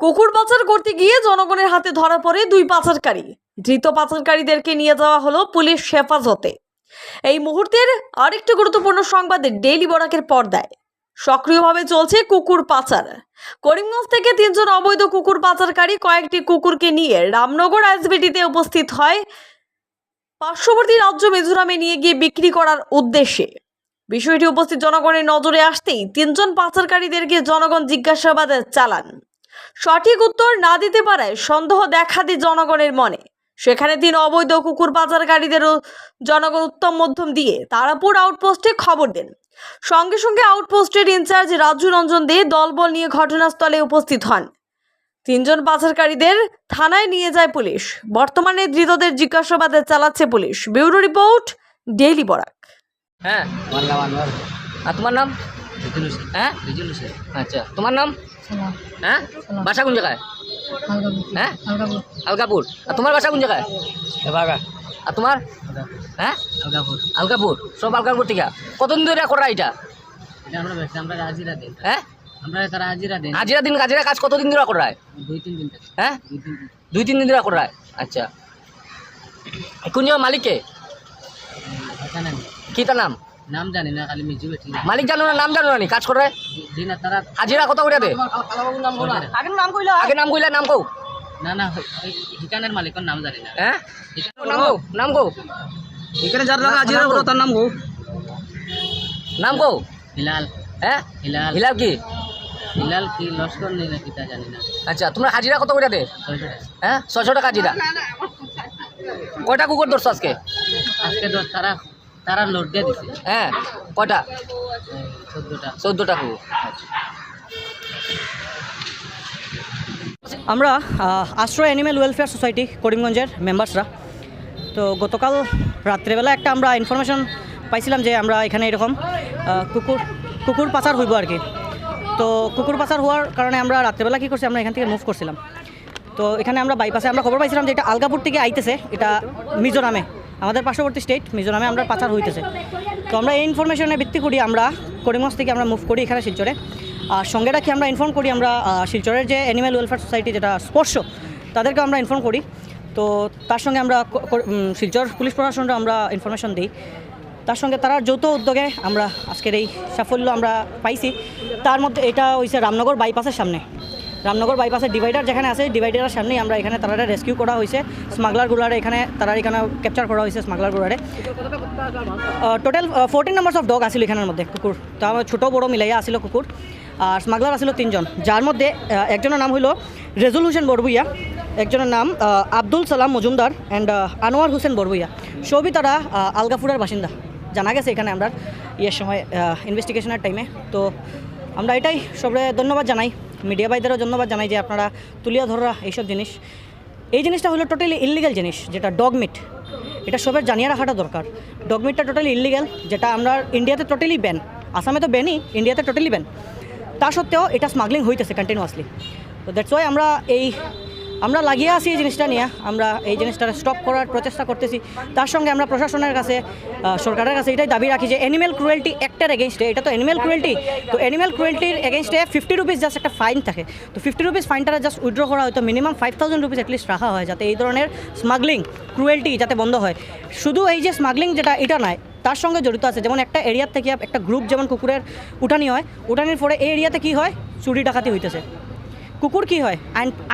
কুকুর পাচার করতে গিয়ে জনগণের হাতে ধরা পড়ে দুই পাচারকারী। ধৃত পাচারকারীদেরকে নিয়ে যাওয়া হলো পুলিশ হেফাজতে। এই মুহূর্তের আরেকটি গুরুত্বপূর্ণ সংবাদের ডেইলি বরাকের পর্দায়। সক্রিয়ভাবে চলছে কুকুর পাচার। করিমগঞ্জ থেকে তিনজন অবৈধ কুকুর পাচারকারী কয়েকটি কুকুরকে নিয়ে রামনগর আইসবিটিতে উপস্থিত হয় পার্শ্ববর্তী রাজ্য মিজোরামে নিয়ে গিয়ে বিক্রি করার উদ্দেশ্যে। বিষয়টি উপস্থিত জনগণের নজরে আসতেই তিনজন পাচারকারীদেরকে জনগণ জিজ্ঞাসাবাদ চালান। সঠিক উত্তর না দিতে পারায় সন্দেহ দেখা দেয় জনগণের মনে। সেখানে তিন অবৈধ কুকুর পাচারকারীদেরও জনগণ উত্তম মধ্যম দিয়ে তারাপুর আউটপোস্টে খবর দেন। সঙ্গে সঙ্গে আউটপোস্টের ইনচার্জ রাজু রঞ্জন দে দলবল নিয়ে ঘটনাস্থলে উপস্থিত হন। তিনজন পাচারকারীদের থানায় নিয়ে যায় পুলিশ। বর্তমানে ধৃতদের জিজ্ঞাসাবাদে চালাচ্ছে police. Bureau report daily Barak. হ্যাঁ। আর তোমার নাম? হ্যাঁ? আচ্ছা। তোমার নাম? হ্যাঁ? বাসা কোন জায়গায়? হ্যাঁ? আলগাপুর আর তোমার বাসা কোন জায়গায়? আর তোমার? হ্যাঁ? আলগাপুর। আলগাপুর। সব আলগাপুর থেকে। কতদিন ধরে করা এটা? হ্যাঁ? হাজিরা দিন হাজিরা কাজ কতদিন ধরে করায় দুই তিন দিন থেকে। হ্যাঁ? দুই তিন দিন। ধরে করায় আচ্ছা। কোন মালিককে কি তার নাম? নাম জানি না খালি মিজু বেটি মালিক জানো না নাম জানো না কাজ করে? হাজিরা কত করে দে? আগে নাম কইলা আগে নাম কইলা নাম কও। না না মালিকের নাম জানি না। হ্যাঁ? নাম কও নাম কও। এখানে যার লাগা হাজিরা করো তার নাম গো নাম কও। হিলাল। হ্যাঁ? হিলাল। হিলাল কি? হিলাল কি লস্কর নেই না কিতা জানি না। আচ্ছা তোমরা হাজিরা কত করে দে? ছয়শো টাকা। হ্যাঁ? টাকা হাজিরা। কয়টা কুকুর ধরছো আজকে? আজকে তো তারা তারা লোড দিয়ে দিছে। হ্যাঁ কয়টা? চোদ্দটা। চোদ্দোটা কুকুর আমরা আশ্রয় অ্যানিম্যাল ওয়েলফেয়ার সোসাইটি করিমগঞ্জের মেম্বার্সরা তো গতকাল রাত্রেবেলা একটা আমরা ইনফরমেশন পাইছিলাম যে আমরা এখানে এরকম কুকুর কুকুর পাচার হইব আর কি। তো কুকুর পাচার হওয়ার কারণে আমরা রাত্রেবেলা কী করছি আমরা এখান থেকে মুভ করছিলাম। তো এখানে আমরা বাইপাসে আমরা খবর পাইছিলাম যে এটা আলগাপুর থেকে আইতেছে এটা মিজোরামে আমাদের পার্শ্ববর্তী স্টেট মিজোরামে আমরা পাচার হইতেছে। তো আমরা এই ইনফরমেশনে ভিত্তি করি আমরা, করিমগঞ্জ থেকে আমরা মুভ করি এখানে শিলচরে। আর সঙ্গে রাখি আমরা ইনফর্ম করি আমরা শিলচরের যে অ্যানিম্যাল ওয়েলফেয়ার সোসাইটি যেটা স্পর্শ তাদেরকে আমরা ইনফর্ম করি। তো তার সঙ্গে আমরা শিলচর পুলিশ প্রশাসনরা আমরা ইনফরমেশন দিই। তার সঙ্গে তারা যৌথ উদ্যোগে আমরা আজকের এই সাফল্য আমরা পাইছি। তার মধ্যে এটা হয়েছে রামনগর বাইপাসের সামনে। রামনগর বাইপাসের ডিভাইডার যেখানে আছে ডিভাইডারের সামনেই আমরা এখানে তারা রেস্কিউ করা হয়েছে। স্মাগলারগুলারে এখানে তারা এখানে ক্যাপচার করা হয়েছে স্মাগলারগুলারে total fourteen numbers of dog আসিল এখানের মধ্যে, কুকুর। তার মধ্যে ছোটো, বড়ো মিলাইয়া আসিল কুকুর। আর স্মাগলার আসিল তিনজন। যার মধ্যে একজনের নাম হইল রেজলিউশন বরবুইয়া, একজনের নাম আব্দুল সালাম মজুমদার অ্যান্ড আনোয়ার হোসেন বরবুইয়া। সবই তারা আলগাপুরের বাসিন্দা। জানা গেছে এখানে আমরা, ইয়ের সময় ইনভেস্টিগেশনের টাইমে তো আমরা এটাই সবরে ধন্যবাদ জানাই। মিডিয়া ভাইদেরও ধন্যবাদ জানাই যে আপনারা তুলিয়া ধরা এইসব জিনিস। এই জিনিসটা হলো টোটালি ইলিগাল জিনিস, যেটা ডগ মিট এটা সবের জানিয়ে রাখাটা দরকার। ডগ মিটটা টোটালি ইলিগাল যেটা আমরা ইন্ডিয়াতে টোটালি ব্যান আসামে তো ব্যানই ইন্ডিয়াতে টোটালি ব্যান তা সত্ত্বেও এটা স্মাগলিং হইতেছে কন্টিনিউয়াসলি তো দ্যাটস ওয়াই আমরা এই আমরা লাগিয়ে আসি এই জিনিসটা নিয়ে। আমরা এই জিনিসটা স্টপ করার প্রচেষ্টা করতেছি। তার সঙ্গে আমরা প্রশাসনের কাছে সরকারের কাছে এটাই দাবি রাখি যে অ্যানিম্যাল ক্রুয়েলটি একটার এগেনস্টে এটা তো অ্যানিম্যাল ক্রুয়েলটি তো অ্যানিম্যাল ক্রুয়েলটির এগেনস্টে ফিফটি রুপিস জাস্ট একটা ফাইন থাকে। তো ফিফটি রুপিস ফাইনটা জাস্ট উইথড্র করা হয়, তো minimum five thousand rupees at least রাখা হয় যাতে এই ধরনের স্মাগলিং ক্রুয়েলটি যাতে বন্ধ হয়। শুধু এই যে স্মাগলিং যেটা, এটা নয়, তার সঙ্গে জড়িত আছে। যেমন একটা এরিয়ার থেকে একটা গ্রুপ যেমন কুকুরের উঠানি হয়, উঠানির পরে এই এরিয়াতে কী হয়? চুরি, ডাকাতি হইতেছে। কুকুর কি হয়?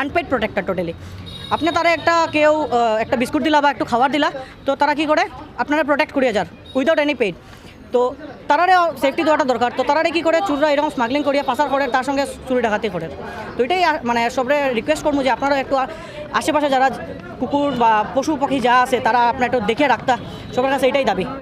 আনপেড প্রোটেক্টার টোটালি আপনি তারা একটা কেউ একটা বিস্কুট দিলা বা একটু খাবার দিলা, তো তারা কি করে? আপনারা প্রোটেক্ট করিয়ে যার উইদাউট এনি পেড তো তারারে সেফটি দেওয়াটা দরকার। তো তারারে কি করে? চুররা এরকম স্মাগলিং করিয়া পাচার করে, তার সঙ্গে চুরি ডাকাতি করে। তো এটাই মানে সবরে রিকোয়েস্ট করব যে আপনারা একটু আশেপাশে যারা কুকুর বা পশু পাখি যা আছে, তারা আপনার একটু দেখে রাখতা। সবার কাছে এটাই দাবি।